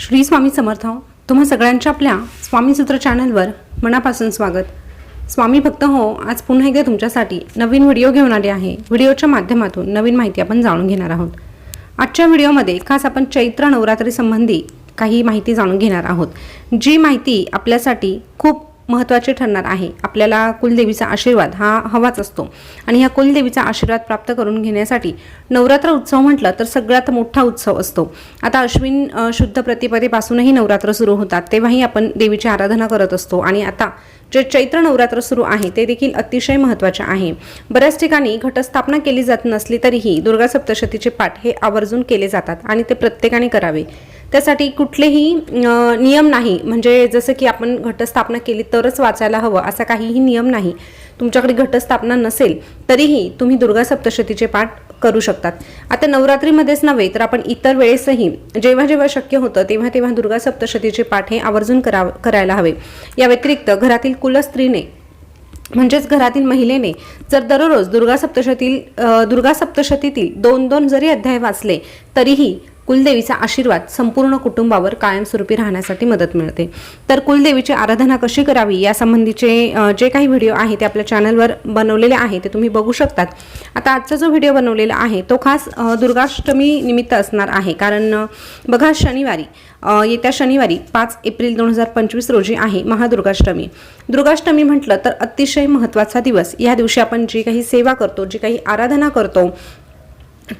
श्री स्वामी समर्थ तुम्हा सगळ्यांच्या आपल्या स्वामीसूत्र चॅनलवर मनापासून स्वागत. स्वामी भक्त हो आज पुन्हा एकदा तुमच्यासाठी नवीन व्हिडिओ घेऊन आले आहे. व्हिडिओच्या माध्यमातून नवीन माहिती आपण जाणून घेणार आहोत. आजच्या व्हिडिओमध्ये खास आपण चैत्र नवरात्री संबंधी काही माहिती जाणून घेणार आहोत. जी माहिती आपल्यासाठी खूप महत्त्वाचे ठरणार आहे. आपल्याला कुलदेवीचा आशीर्वाद हा हवाच असतो. आणि ह्या कुलदेवीचा आशीर्वाद प्राप्त करून घेण्यासाठी नवरात्र उत्सव म्हटलं तर सगळ्यात मोठा उत्सव असतो. आता अश्विन शुद्ध प्रतिपदेपासूनही नवरात्र सुरू होतात तेव्हाही आपण देवीची आराधना करत असतो. आणि आता जे चैत्र नवरात्र सुरू आहे ते देखील अतिशय महत्त्वाचे आहे. बऱ्याच ठिकाणी घटस्थापना केली जात नसली तरीही दुर्गा सप्तशतीचे पाठ हे आवर्जून केले जातात आणि ते प्रत्येकाने करावे. त्यासाठी कुठलेही नियम नाही. म्हणजे जसं की आपण घटस्थापना केली तरच वाचायला हवं असा काहीही नियम नाही. तुमच्याकडे घटस्थापना नसेल तरीही तुम्ही दुर्गा सप्तशतीचे पाठ करू शकतात. आता नवरात्रीमध्येच नव्हे तर आपण इतर वेळेसही जेव्हा जेव्हा शक्य होतं तेव्हा तेव्हा दुर्गा सप्तशतीचे पाठ हे आवर्जून करा करायला हवे. या व्यतिरिक्त घरातील कुलस्त्रीने म्हणजेच घरातील महिलेने जर दररोज दुर्गा सप्तशतील दुर्गा सप्तशतीतील दोन दोन जरी अध्याय वाचले तरीही कुलदेवीचा आशीर्वाद संपूर्ण कुटुंबावर कायमस्वरूपी राहण्यासाठी मदत मिळते. तर कुलदेवीची आराधना कशी करावी यासंबंधीचे जे काही व्हिडिओ आहे ते आपल्या चॅनलवर बनवलेले आहे ते तुम्ही बघू शकतात. आता आजचा जो व्हिडिओ बनवलेला आहे तो खास दुर्गाष्टमी निमित्त असणार आहे. कारण बघा शनिवारी येत्या शनिवारी पाच एप्रिल दोन हजार पंचवीस रोजी आहे महादुर्गाष्टमी. दुर्गाष्टमी म्हटलं तर अतिशय महत्त्वाचा दिवस. या दिवशी आपण जी काही सेवा करतो जी काही आराधना करतो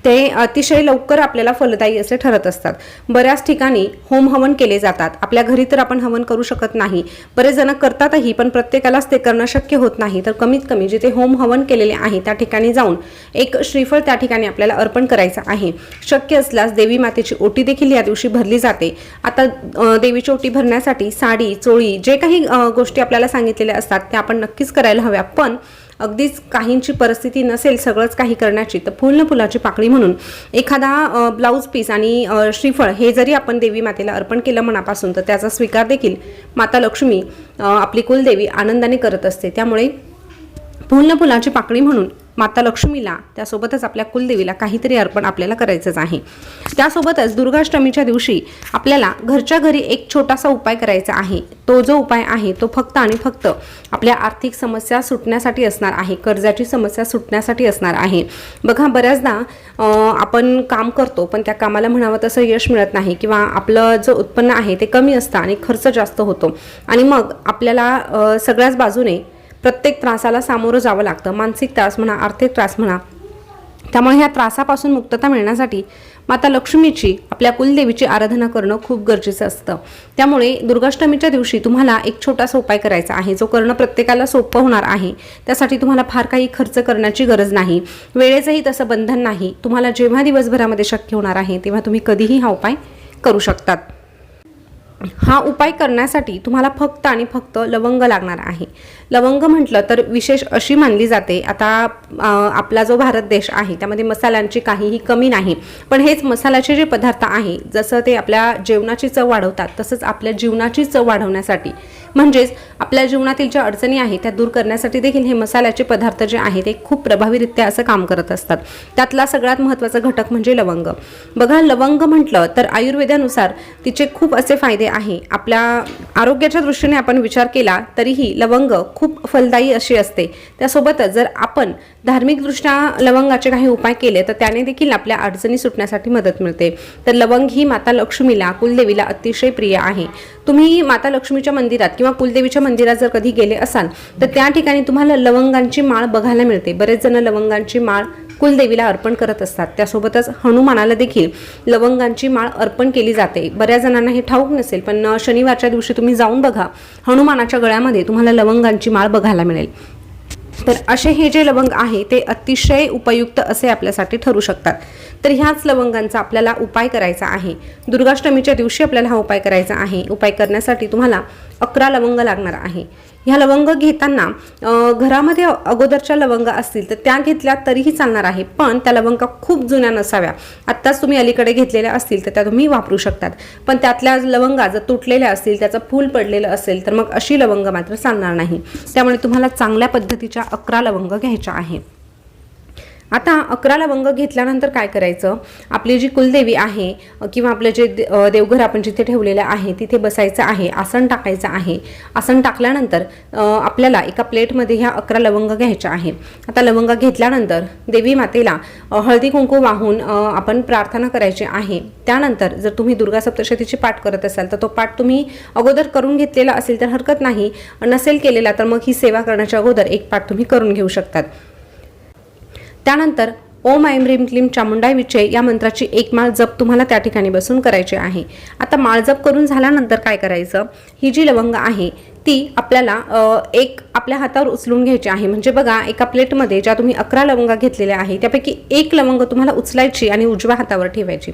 ते अतिशय लवकर आपल्याला फलदायी असे ठरत असतात. बऱ्याच ठिकाणी होम हवन केले जातात. आपल्या घरी तर आपण हवन करू शकत नाही. बरेच जण करतातही पण प्रत्येकालाच ते करणं शक्य होत नाही. तर कमीत कमी जिथे होम हवन केलेले आहे त्या ठिकाणी जाऊन एक श्रीफळ त्या ठिकाणी आपल्याला अर्पण करायचं आहे. शक्य असल्यास देवी मातेची ओटी देखील या दिवशी भरली जाते. आता देवीची ओटी भरण्यासाठी साडी चोळी जे काही गोष्टी आपल्याला सांगितलेल्या असतात त्या आपण नक्कीच करायला हव्या. पण अगदीच काहींची परिस्थिती नसेल सगळंच काही करण्याची तर फुल न फुलाची पाकळी म्हणून एखादा ब्लाऊज पीस आणि श्रीफळ हे जरी आपण देवी मातेला अर्पण केलं मनापासून तर त्याचा स्वीकार देखील माता लक्ष्मी आपली कुलदेवी आनंदाने करत असते. त्यामुळे फुल न फुलाची पाकळी म्हणून माता लक्ष्मीला त्यासोबतच आपल्या कुलदेवीला काहीतरी अर्पण आपल्याला करायचंच आहे. त्यासोबतच दुर्गाष्टमीच्या दिवशी आपल्याला घरच्या घरी एक छोटासा उपाय करायचा आहे. तो जो उपाय आहे तो फक्त आणि फक्त आपल्या आर्थिक समस्या सुटण्यासाठी असणार आहे. कर्जाची समस्या सुटण्यासाठी असणार आहे. बघा बऱ्याचदा आपण काम करतो पण त्या कामाला म्हणावं तसं यश मिळत नाही किंवा आपलं जो उत्पन्न आहे ते कमी असतं आणि खर्च जास्त होतो. आणि मग आपल्याला सगळ्याच बाजूने प्रत्येक त्रासाला सामोरं जावं लागतं. मानसिक त्रास म्हणा आर्थिक त्रास म्हणा. त्यामुळे ह्या त्रासापासून मुक्तता मिळण्यासाठी माता लक्ष्मीची आपल्या कुलदेवीची आराधना करणं खूप गरजेचं असतं. त्यामुळे दुर्गाष्टमीच्या दिवशी तुम्हाला एक छोटासा उपाय करायचा आहे. जो करणं प्रत्येकाला सोपं होणार आहे. त्यासाठी तुम्हाला फार काही खर्च करण्याची गरज नाही. वेळेचंही तसं बंधन नाही. तुम्हाला जेव्हा दिवसभरामध्ये शक्य होणार आहे तेव्हा तुम्ही कधीही हा उपाय करू शकतात. हा उपाय करण्यासाठी तुम्हाला फक्त आणि फक्त लवंग लागणार आहे. लवंग म्हटलं तर विशेष अशी मानली जाते. आता आपला जो भारत देश आहे त्यामध्ये मसाल्यांची काहीही कमी नाही. पण हेच मसाल्याचे जे पदार्थ आहे जसं ते आपल्या जेवणाची चव वाढवतात तसंच आपल्या जीवनाची चव वाढवण्यासाठी. म्हणजेच आपल्या जीवनातील ज्या अडचणी आहेत त्या दूर करण्यासाठी देखील हे मसाल्याचे पदार्थ जे आहेत ते खूप प्रभावीरित्या असं काम करत असतात. त्यातला सगळ्यात महत्त्वाचा घटक म्हणजे लवंग. बघा लवंग म्हटलं तर आयुर्वेदानुसार तिचे खूप असे फायदे आहे. आपल्या आरोग्याच्या दृष्टीने आपण विचार केला तरीही लवंग खूप फलदायी अशी असते. त्यासोबतच जर आपण धार्मिकदृष्ट्या लवंगाचे काही उपाय केले तर त्याने देखील आपल्या अडचणी सुटण्यासाठी मदत मिळते. तर लवंग ही माता लक्ष्मीला कुलदेवीला अतिशय प्रिय आहे. तुम्ही माता लक्ष्मीच्या मंदिरात किंवा कुलदेवीच्या मंदिरात जर कधी गेले असाल तर त्या ठिकाणी तुम्हाला लवंगांची माळ बघायला मिळते. बरेच जण लवंगांची माळ कुलदेवीला अर्पण करत असतात. त्यासोबतच हनुमानाला देखील लवंगांची माळ अर्पण केली जाते. बऱ्याच जणांना हे ठाऊक नसेल पण शनिवारच्या दिवशी तुम्ही जाऊन बघा. हनुमानाच्या गळ्यामध्ये तुम्हाला लवंगांची माळ बघायला मिळेल. तर असे हे जे लवंग आहे ते अतिशय उपयुक्त असे आपल्यासाठी ठरू शकतात. तर ह्याच लवंगांचा आपल्याला उपाय करायचा आहे. दुर्गाष्टमीच्या दिवशी आपल्याला हा उपाय करायचा आहे. उपाय करण्यासाठी तुम्हाला अकरा लवंग लागणार आहे. ह्या लवंग घेताना घरामध्ये अगोदरच्या लवंगा असतील तर त्या घेतल्या तरीही चालणार आहे. पण त्या लवंगा खूप जुन्या नसाव्या. आत्ताच तुम्ही अलीकडे घेतलेल्या असतील तर त्या तुम्ही वापरू शकतात. पण त्यातल्या लवंगा जर तुटलेल्या असतील त्याचं फूल पडलेलं असेल तर मग अशी लवंग मात्र चालणार नाही. त्यामुळे तुम्हाला चांगल्या पद्धतीच्या अकरा लवंग घ्यायच्या आहे आता अकरा लवंग घेतल्यानंतर काय करायचं? आपली जी कुलदेवी आहे किंवा आपलं जे देवघर आपण जिथे ठेवलेलं आहे तिथे बसायचं आहे आसन टाकायचं आहे. आसन टाकल्यानंतर आपल्याला एका प्लेटमध्ये ह्या अकरा लवंग घ्यायच्या आहे आता लवंग घेतल्यानंतर देवी मातेला हळदी कुंकू वाहून आपण प्रार्थना करायची आहे. त्यानंतर जर तुम्ही दुर्गा सप्तशतीची पाठ करत असाल तर तो पाठ तुम्ही अगोदर करून घेतलेला असेल तर हरकत नाही. नसेल केलेला तर मग ही सेवा करण्याच्या अगोदर एक पाठ तुम्ही करून घेऊ शकतात. त्यानंतर ओम ऐम ह्रीम क्लीम चामुंडाय विचय या मंत्राची एक माळ जप तुम्हाला त्या ठिकाणी बसून करायची आहे. आता माळ जप करून झाल्यानंतर काय करायचं? ही जी लवंग आहे ती आपल्याला एक आपल्या हातावर उचलून घ्यायची आहे. म्हणजे बघा एका प्लेटमध्ये ज्या तुम्ही अकरा लवंगा घेतलेल्या आहे त्यापैकी एक लवंग तुम्हाला उचलायची आणि उजव्या हातावर ठेवायची.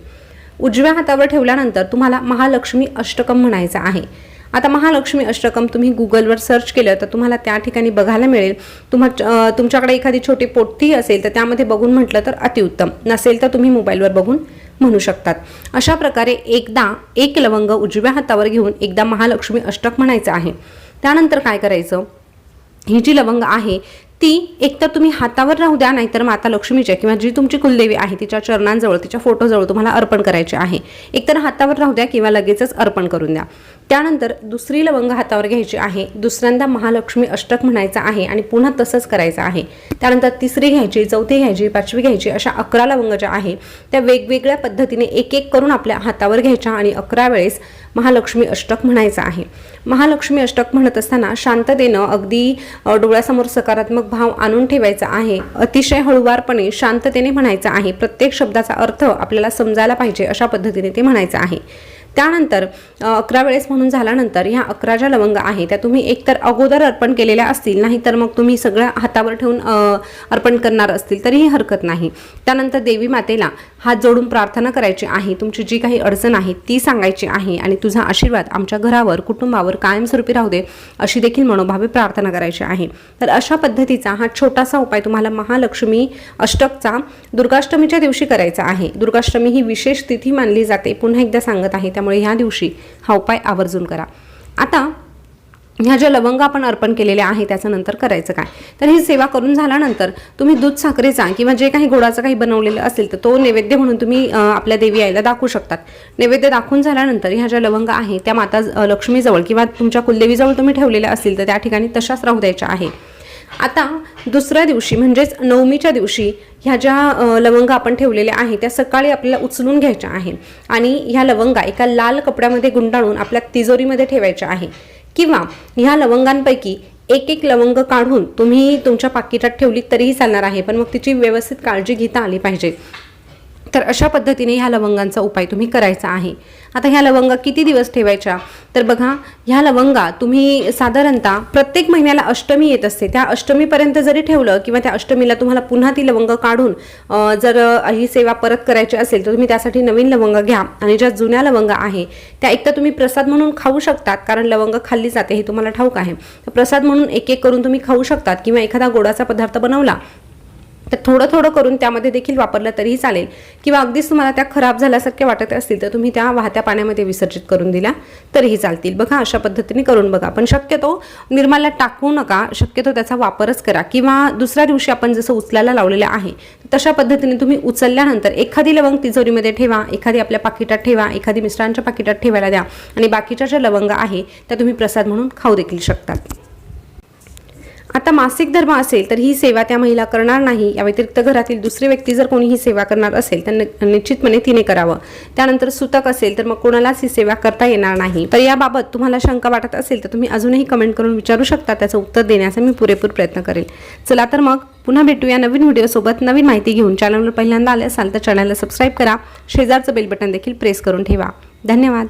उजव्या हातावर ठेवल्यानंतर तुम्हाला महालक्ष्मी अष्टकम म्हणायचं आहे. आता महालक्ष्मी अष्टकम तुम्ही गुगलवर सर्च केलं तर तुम्हाला त्या ठिकाणी बघायला मिळेल. तुम्हा तुमच्याकडे एखादी छोटी पोथी असेल तर त्यामध्ये बघून म्हटलं तर अतिउत्तम. नसेल तर तुम्ही मोबाईलवर बघून म्हणू शकतात. अशा प्रकारे एकदा एक लवंग उजव्या हातावर घेऊन एकदा महालक्ष्मी अष्टक म्हणायचं आहे. त्यानंतर काय करायचं? ही जी लवंग आहे ती एकतर तुम्ही हातावर राहू द्या नाहीतर माता लक्ष्मीच्या किंवा जी तुमची कुलदेवी आहे तिच्या चरणांजवळ तिच्या फोटोजवळ तुम्हाला अर्पण करायचे आहे. एकतर हातावर राहू द्या किंवा लगेचच अर्पण करून द्या. त्यानंतर दुसरी लवंग हातावर घ्यायची आहे. दुसऱ्यांदा महालक्ष्मी अष्टक म्हणायचं आहे आणि पुन्हा तसंच करायचं आहे. त्यानंतर तिसरी घ्यायची चौथी घ्यायची पाचवी घ्यायची अशा अकरा लवंग ज्या आहे. त्या वेगवेगळ्या पद्धतीने एक एक करून आपल्या हातावर घ्यायच्या आणि अकरा वेळेस महालक्ष्मी अष्टक म्हणायचं आहे. महालक्ष्मी अष्टक म्हणत असताना शांततेनं अगदी डोळ्यासमोर सकारात्मक भाव आणून ठेवायचा आहे. अतिशय हळुवारपणे शांततेने म्हणायचं आहे. प्रत्येक शब्दाचा अर्थ आपल्याला समजायला पाहिजे अशा पद्धतीने ते म्हणायचं आहे. त्यानंतर अकरा वेळेस म्हणून झाल्यानंतर ह्या अकरा ज्या लवंग आहे त्या तुम्ही एकतर अगोदर अर्पण केलेल्या असतील नाहीतर मग तुम्ही सगळ्या हातावर ठेवून अर्पण करणार असतील तरीही हरकत नाही. त्यानंतर देवी मातेला हात जोडून प्रार्थना करायची आहे तुमची जी काही अडचण आहे ती सांगायची आहे आणि तुझा आशीर्वाद आमच्या घरावर कुटुंबावर कायमस्वरूपी राहू दे अशी देखील मनोभावे प्रार्थना करायची आहे. तर अशा पद्धतीचा हा छोटासा उपाय तुम्हाला महालक्ष्मी अष्टकचा दुर्गाष्टमीच्या दिवशी करायचा आहे. दुर्गाष्टमी ही विशेष तिथी मानली जाते पुन्हा एकदा सांगत आहे त्यामुळे ह्या दिवशी हा उपाय आवर्जून करा. आता ह्या ज्या लवंग आपण अर्पण केलेल्या आहे त्याचं नंतर करायचं काय? तर ही सेवा करून झाल्यानंतर तुम्ही दूध साखरेचा किंवा जे काही गोडाचं काही बनवलेलं असेल तर तो नैवेद्य म्हणून तुम्ही आपल्या देवी आईला दाखवू शकतात. नैवेद्य दाखवून झाल्यानंतर ह्या ज्या लवंग आहे त्या माता लक्ष्मीजवळ किंवा तुमच्या कुलदेवीजवळ तुम्ही ठेवलेल्या असतील तर त्या ठिकाणी तशाच राहू द्यायच्या आहे. आता दुसऱ्या दिवशी म्हणजेच नवमीच्या दिवशी ह्या ज्या लवंग आपण ठेवलेल्या आहे त्या सकाळी आपल्याला उचलून घ्यायच्या आहे. आणि ह्या लवंगा एका लाल कपड्यामध्ये गुंडाळून आपल्या तिजोरीमध्ये ठेवायच्या आहे. किंवा ह्या लवंगांपैकी एक एक लवंग काढून तुम्ही तुमच्या पाकिटात ठेवली तरीही चालणार आहे. पण मग तिची व्यवस्थित काळजी घेता आली पाहिजे. तर अशा पद्धतीने ह्या लवंगांचा उपाय तुम्ही करायचा आहे. आता ह्या लवंगा किती दिवस ठेवायच्या? तर बघा ह्या लवंगा तुम्ही साधारणतः प्रत्येक महिन्याला अष्टमी येत असते. त्या अष्टमीपर्यंत जरी ठेवलं किंवा त्या अष्टमीला तुम्हाला पुन्हा ती लवंग काढून जर ही सेवा परत करायची असेल तर तुम्ही त्यासाठी नवीन लवंग घ्या. आणि ज्या जुन्या लवंगा आहे त्या एक तुम्ही प्रसाद म्हणून खाऊ शकतात कारण लवंग खाल्ली जाते हे तुम्हाला ठाऊक आहे. तर प्रसाद म्हणून एक एक करून तुम्ही खाऊ शकतात किंवा एखादा गोडाचा पदार्थ बनवला तर थोडं थोडं करून त्यामध्ये देखील वापरलं तरीही चालेल. किंवा अगदीच तुम्हाला त्या खराब झाल्यासारख्या वाटत असतील तर तुम्ही त्या वाहत्या पाण्यामध्ये विसर्जित करून दिल्या तरीही चालतील. बघा अशा पद्धतीने करून बघा. पण शक्यतो निर्माल्यात टाकू नका. शक्यतो त्याचा वापरच करा. किंवा दुसऱ्या दिवशी आपण जसं उचलायला लावलेलं आहे तशा पद्धतीने तुम्ही उचलल्यानंतर एखादी लवंग तिजोरीमध्ये ठेवा एखादी आपल्या पाकिटात ठेवा एखादी मिश्रांच्या पाकिटात ठेवायला द्या आणि बाकीच्या ज्या लवंग आहे त्या तुम्ही प्रसाद म्हणून खाऊ देखील शकतात. आता मासिक धर्म असेल तर ही सेवा त्या महिला करणार नाही. या व्यतिरिक्त घरातील दुसरी व्यक्ती जर कोणी ही सेवा करणार असेल तर निश्चितपणे तिने करावं. त्यानंतर सुतक असेल तर मग कोणालाच ही सेवा करता येणार नाही. तर याबाबत तुम्हाला शंका वाटत असेल तर तुम्ही अजूनही कमेंट करून विचारू शकता. त्याचं उत्तर देण्याचा मी पुरेपूर प्रयत्न करेल. चला तर मग पुन्हा भेटूया नवीन व्हिडिओसोबत नवीन माहिती घेऊन. चॅनलवर पहिल्यांदा आले असाल तर चॅनलला सबस्क्राईब करा. शेजारचं बेल बटन देखील प्रेस करून ठेवा. धन्यवाद.